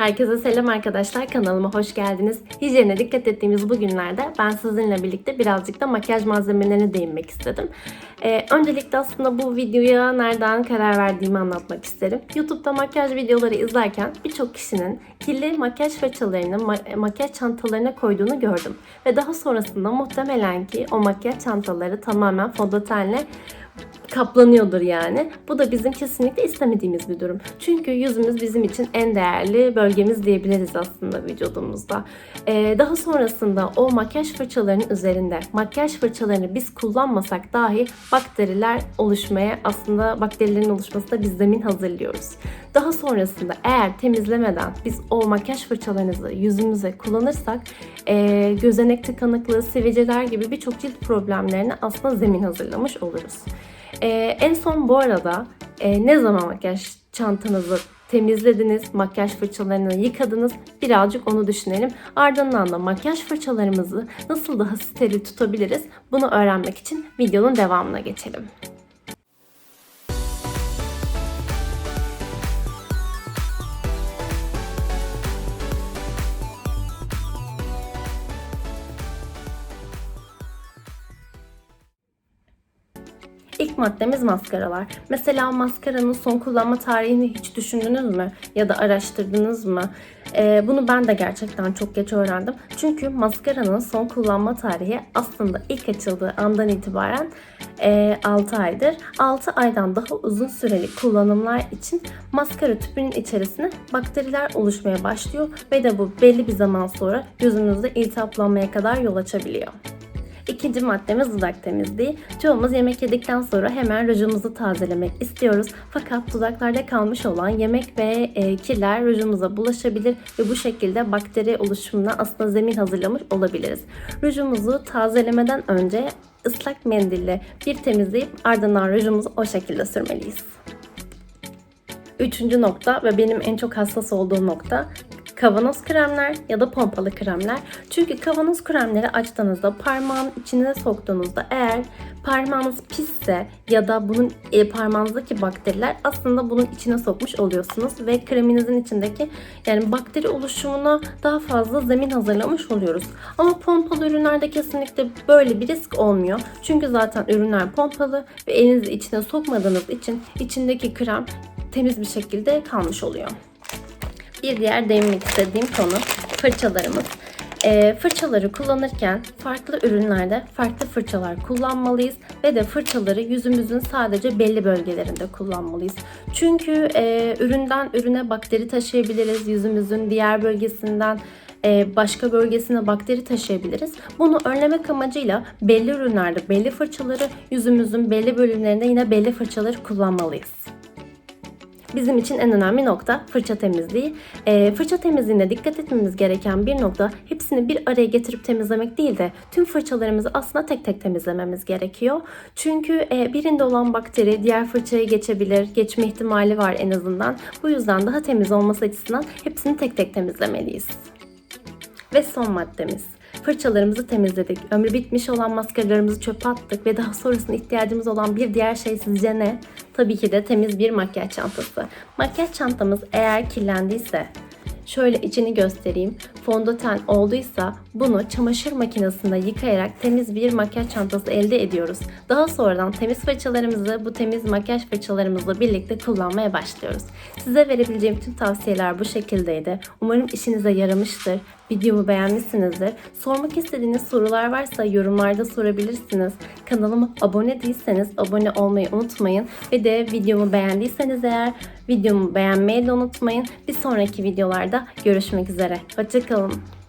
Herkese selam arkadaşlar. Kanalıma hoş geldiniz. Hijyene dikkat ettiğimiz bu günlerde ben sizinle birlikte birazcık da makyaj malzemelerine değinmek istedim. Ee, öncelikle aslında bu videoya nereden karar verdiğimi anlatmak isterim. YouTube'da makyaj videoları izlerken birçok kişinin kirli makyaj fırçalarını ma- makyaj çantalarına koyduğunu gördüm. Ve daha sonrasında muhtemelen ki o makyaj çantaları tamamen fondötenle kaplanıyordur yani. Bu da bizim kesinlikle istemediğimiz bir durum. Çünkü yüzümüz bizim için en değerli bölgemiz diyebiliriz aslında vücudumuzda. Ee, daha sonrasında o makyaj fırçalarının üzerinde makyaj fırçalarını biz kullanmasak dahi bakteriler oluşmaya aslında bakterilerin oluşmasına biz zemin hazırlıyoruz. Daha sonrasında eğer temizlemeden biz o makyaj fırçalarınızı yüzümüze kullanırsak e, gözenek tıkanıklığı, sivilceler gibi birçok cilt problemlerine aslında zemin hazırlamış oluruz. Ee, en son bu arada e, ne zaman makyaj çantanızı temizlediniz, makyaj fırçalarını yıkadınız birazcık onu düşünelim. Ardından da makyaj fırçalarımızı nasıl daha steril tutabiliriz bunu öğrenmek için videonun devamına geçelim. İlk maddemiz maskaralar. Mesela maskaranın son kullanma tarihini hiç düşündünüz mü? Ya da araştırdınız mı? Ee, bunu ben de gerçekten çok geç öğrendim. Çünkü maskaranın son kullanma tarihi aslında ilk açıldığı andan itibaren e, 6 aydır. 6 aydan daha uzun süreli kullanımlar için maskara tüpünün içerisine bakteriler oluşmaya başlıyor ve de bu belli bir zaman sonra yüzümüzde iltihaplanmaya kadar yol açabiliyor. İkinci maddemiz dudak temizliği. Çoğumuz yemek yedikten sonra hemen rujumuzu tazelemek istiyoruz. Fakat dudaklarda kalmış olan yemek ve e, kirler rujumuza bulaşabilir ve bu şekilde bakteri oluşumuna aslında zemin hazırlamış olabiliriz. Rujumuzu tazelemeden önce ıslak mendille bir temizleyip ardından rujumuzu o şekilde sürmeliyiz. Üçüncü nokta ve benim en çok hassas olduğum nokta kavanoz kremler ya da pompalı kremler. Çünkü kavanoz kremleri açtığınızda parmağın içine soktuğunuzda eğer parmağınız pisse ya da bunun e, parmağınızdaki bakteriler aslında bunun içine sokmuş oluyorsunuz ve kreminizin içindeki yani bakteri oluşumuna daha fazla zemin hazırlamış oluyoruz. Ama pompalı ürünlerde kesinlikle böyle bir risk olmuyor. Çünkü zaten ürünler pompalı ve elinizi içine sokmadığınız için içindeki krem temiz bir şekilde kalmış oluyor. Bir diğer değinmek istediğim konu fırçalarımız. E, fırçaları kullanırken farklı ürünlerde farklı fırçalar kullanmalıyız ve de fırçaları yüzümüzün sadece belli bölgelerinde kullanmalıyız. Çünkü e, üründen ürüne bakteri taşıyabiliriz. Yüzümüzün diğer bölgesinden e, başka bölgesine bakteri taşıyabiliriz. Bunu önlemek amacıyla belli ürünlerde belli fırçaları, yüzümüzün belli bölümlerinde yine belli fırçaları kullanmalıyız. Bizim için en önemli nokta fırça temizliği. E, fırça temizliğinde dikkat etmemiz gereken bir nokta hepsini bir araya getirip temizlemek değil de tüm fırçalarımızı aslında tek tek temizlememiz gerekiyor. Çünkü e, birinde olan bakteri diğer fırçaya geçebilir, geçme ihtimali var en azından. Bu yüzden daha temiz olması açısından hepsini tek tek temizlemeliyiz. Ve son maddemiz. Fırçalarımızı temizledik. Ömrü bitmiş olan maskaralarımızı çöpe attık ve daha sonrasında ihtiyacımız olan bir diğer şey sizce ne? Tabii ki de temiz bir makyaj çantası. Makyaj çantamız eğer kirlendiyse Şöyle içini göstereyim. Fondöten olduysa bunu çamaşır makinesinde yıkayarak temiz bir makyaj çantası elde ediyoruz. Daha sonradan temiz fırçalarımızı bu temiz makyaj fırçalarımızla birlikte kullanmaya başlıyoruz. Size verebileceğim tüm tavsiyeler bu şekildeydi. Umarım işinize yaramıştır. Videomu beğenmişsinizdir. Sormak istediğiniz sorular varsa yorumlarda sorabilirsiniz. Kanalıma abone değilseniz abone olmayı unutmayın. Ve de videomu beğendiyseniz eğer videomu beğenmeyi de unutmayın. Bir sonraki videolarda görüşmek üzere. Hoşçakalın.